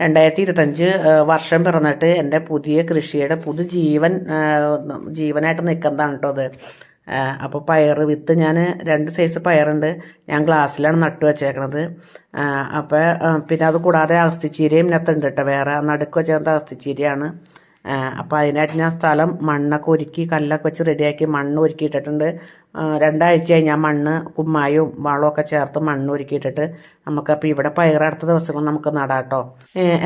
രണ്ടായിരത്തി ഇരുപത്തഞ്ച് വർഷം പിറന്നിട്ട് എന്റെ പുതിയ കൃഷിയുടെ പുതു ജീവൻ ജീവനായിട്ട് നിൽക്കുന്നതാണ് കേട്ടോ അത്. അപ്പോൾ പയർ വിത്ത് ഞാൻ രണ്ട് സൈസ് പയറുണ്ട്. ഞാൻ ഗ്ലാസ്സിലാണ് നട്ടു വെച്ചേക്കണത്. അപ്പോൾ പിന്നെ അത് കൂടാതെ അസ്ഥിച്ചീരയും ഇതിനകത്തുണ്ട് കേട്ടോ വേറെ നടുക്ക് വെച്ചത് അസ്ഥിച്ചീരയാണ്. അപ്പോൾ അതിനായിട്ട് ഞാൻ സ്ഥലം മണ്ണൊക്കെ ഒരുക്കി കല്ലൊക്കെ വെച്ച് റെഡിയാക്കി മണ്ണ് ഒരുക്കി ഇട്ടിട്ടുണ്ട് ആ, രണ്ടാഴ്ചയായി ഞാൻ മണ്ണ് കുമ്മായും വളമൊക്കെ ചേർത്ത് മണ്ണ് ഒരുക്കിയിട്ടിട്ട് നമുക്കപ്പോൾ ഇവിടെ പയർ അടുത്ത ദിവസങ്ങൾ നമുക്ക് നടാട്ടോ.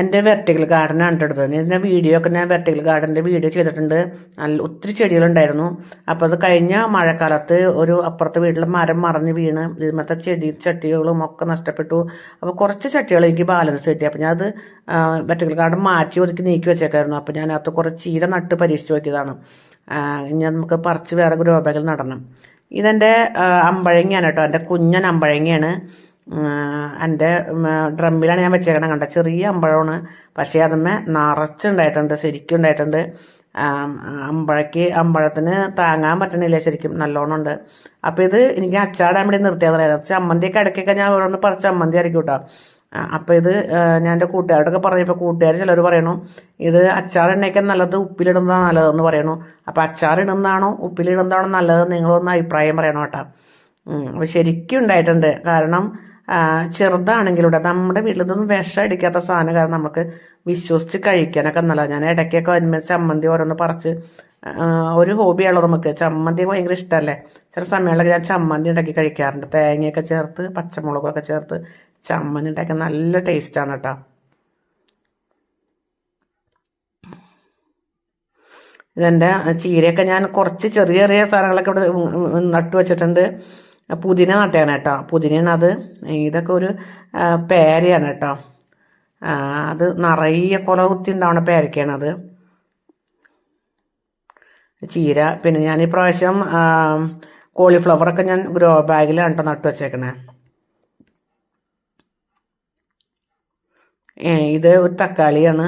എന്റെ വെർട്ടിക്കൽ ഗാർഡനാണ് എടുത്തത്. ഇതിന്റെ വീഡിയോ ഒക്കെ ഞാൻ വെർട്ടിക്കൽ ഗാർഡന്റെ വീഡിയോ ചെയ്തിട്ടുണ്ട്. നല്ല ഒത്തിരി ചെടികളുണ്ടായിരുന്നു. അപ്പോൾ അത് കഴിഞ്ഞ മഴക്കാലത്ത് ഒരു അപ്പുറത്തെ വീട്ടിൽ മരം മറിഞ്ഞ് വീണ് ഇതുമത്തെ ചെടി ചട്ടികളും ഒക്കെ നഷ്ടപ്പെട്ടു. അപ്പോൾ കുറച്ച് ചട്ടികൾ എനിക്ക് ബാലൻസ് കിട്ടി. അപ്പോൾ ഞാൻ അത് വെർട്ടിക്കൽ ഗാർഡൻ മാറ്റി ഒതുക്കി നീക്കി വെച്ചേക്കായിരുന്നു. അപ്പോൾ ഞാനകത്ത് കുറച്ച് ചീര നട്ട് പരീക്ഷിച്ച് നോക്കിയതാണ്. ഇനി നമുക്ക് പറിച്ച് വേറെ ഗ്രോബാഗിൽ നടണം. ഇതെന്റെ അമ്പഴങ്ങിയാണ് കേട്ടോ. എന്റെ കുഞ്ഞൻ അമ്പഴങ്ങയാണ്. എന്റെ ഡ്രമ്മിലാണ് ഞാൻ വെച്ചേക്കണം കണ്ട? ചെറിയ അമ്പഴമാണ്. പക്ഷേ അതിന്മേ നിറച്ചുണ്ടായിട്ടുണ്ട് ശരിക്കും ഉണ്ടായിട്ടുണ്ട് അമ്പഴയ്ക്ക് അമ്പഴത്തിന് താങ്ങാൻ പറ്റണില്ല ശരിക്കും. നല്ലോണം ഉണ്ട് അപ്പോൾ ഇത് എനിക്ക് അച്ചാടാൻ വേണ്ടി നിർത്തിയതായിരുന്നു ചമ്മന്തിയൊക്കെ ഇടയ്ക്കൊക്കെ ഞാൻ ഓരോന്ന് പറിച്ച് ചമ്മന്തി ആയിരിക്കും കേട്ടോ. അപ്പോൾ ഇത് ഞാൻ എന്റെ കൂട്ടുകാരോടൊക്കെ പറഞ്ഞപ്പോൾ കൂട്ടുകാർ ചിലർ പറയണു ഇത് അച്ചാർ എണ്ണയ്ക്കാൻ നല്ലത് ഉപ്പിലിടുന്നതാണ് നല്ലതെന്ന് പറയണു. അപ്പോൾ അച്ചാർ ഇടുന്നതാണോ ഉപ്പിലിടുന്നതാണോ നല്ലത് നിങ്ങളൊന്ന് അഭിപ്രായം പറയണം കേട്ടോ. അപ്പോൾ ശരിക്കും ഉണ്ടായിട്ടുണ്ട്. കാരണം ചെറുതാണെങ്കിലൂടെ നമ്മുടെ വീട്ടിൽ നിന്നും വിഷം അടിക്കാത്ത സാധനം കാരണം നമുക്ക് വിശ്വസിച്ച് കഴിക്കാനൊക്കെ നല്ലതാണ് ഞാൻ ഇടയ്ക്കൊക്കെ വരുമ്പോൾ ചമ്മന്തി ഓരോന്ന് പറിച്ച് ഒരു ഹോബിയാണല്ലോ നമുക്ക്. ചമ്മന്തി ഭയങ്കര ഇഷ്ടമല്ലേ ചില സമയങ്ങളിലൊക്കെ ഞാൻ ചമ്മന്തി ഉണ്ടാക്കി കഴിക്കാറുണ്ട്. തേങ്ങയൊക്കെ ചേർത്ത് പച്ചമുളകൊക്കെ ചേർത്ത് ചമ്മന്തി ഉണ്ടാക്കി നല്ല ടേസ്റ്റാണ് കേട്ടോ. ഇതെന്റെ ചീരയൊക്കെ ഞാൻ കുറച്ച് ചെറിയ ചെറിയ സാധനങ്ങളൊക്കെ ഇവിടെ നട്ടു വെച്ചിട്ടുണ്ട്. പുതിന നട്ടയാണ് കേട്ടോ. പുതിനയാണ് അത്. ഇതൊക്കെ ഒരു പേരയാണ് കേട്ടോ. അത് നിറയെ കുല കുത്തി പേരയ്ക്കാണ് അത്. ചീര പിന്നെ ഞാൻ ഈ പ്രാവശ്യം കോളിഫ്ലവറൊക്കെ ഞാൻ ഗ്രോ ബാഗിലാണ് കേട്ടോ നട്ടു വെച്ചേക്കണേ. ഇത് ഒരു തക്കാളിയാണ്.